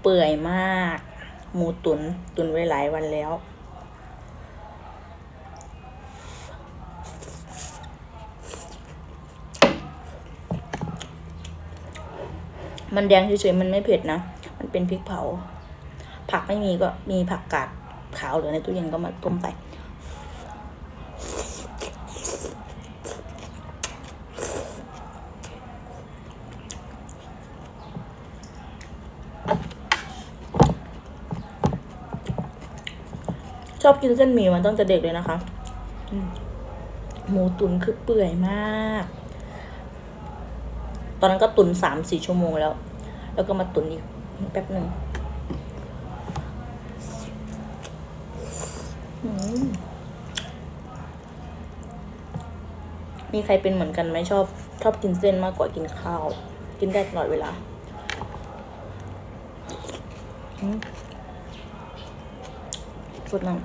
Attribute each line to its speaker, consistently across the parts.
Speaker 1: เปื่อยมาก หมูตุน ตุนไว้หลายวันแล้ว มันแดงเฉยๆมันไม่เผ็ดนะ มันเป็นพริกเผา ผักไม่มีก็มีผักกาดขาวเหลือในตู้เย็นก็มาต้มใส่ ชอบกินเส้นหมี่มันตั้งแต่เด็กเลยนะคะอืมหมูตุ๋นคือเปื่อยมาก ตอนนั้นก็ตุ๋นสามสี่ชั่วโมงแล้ว แล้วก็มาตุ๋นอีกแป๊บหนึ่งมีใครเป็นเหมือนกันไหมชอบชอบกินเส้นมากกว่ากินข้าว กินได้ตลอดเวลา สุดน้ำ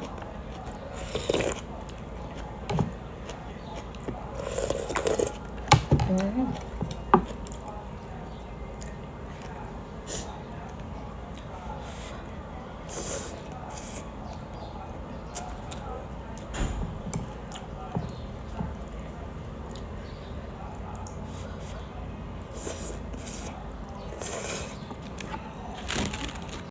Speaker 1: อืม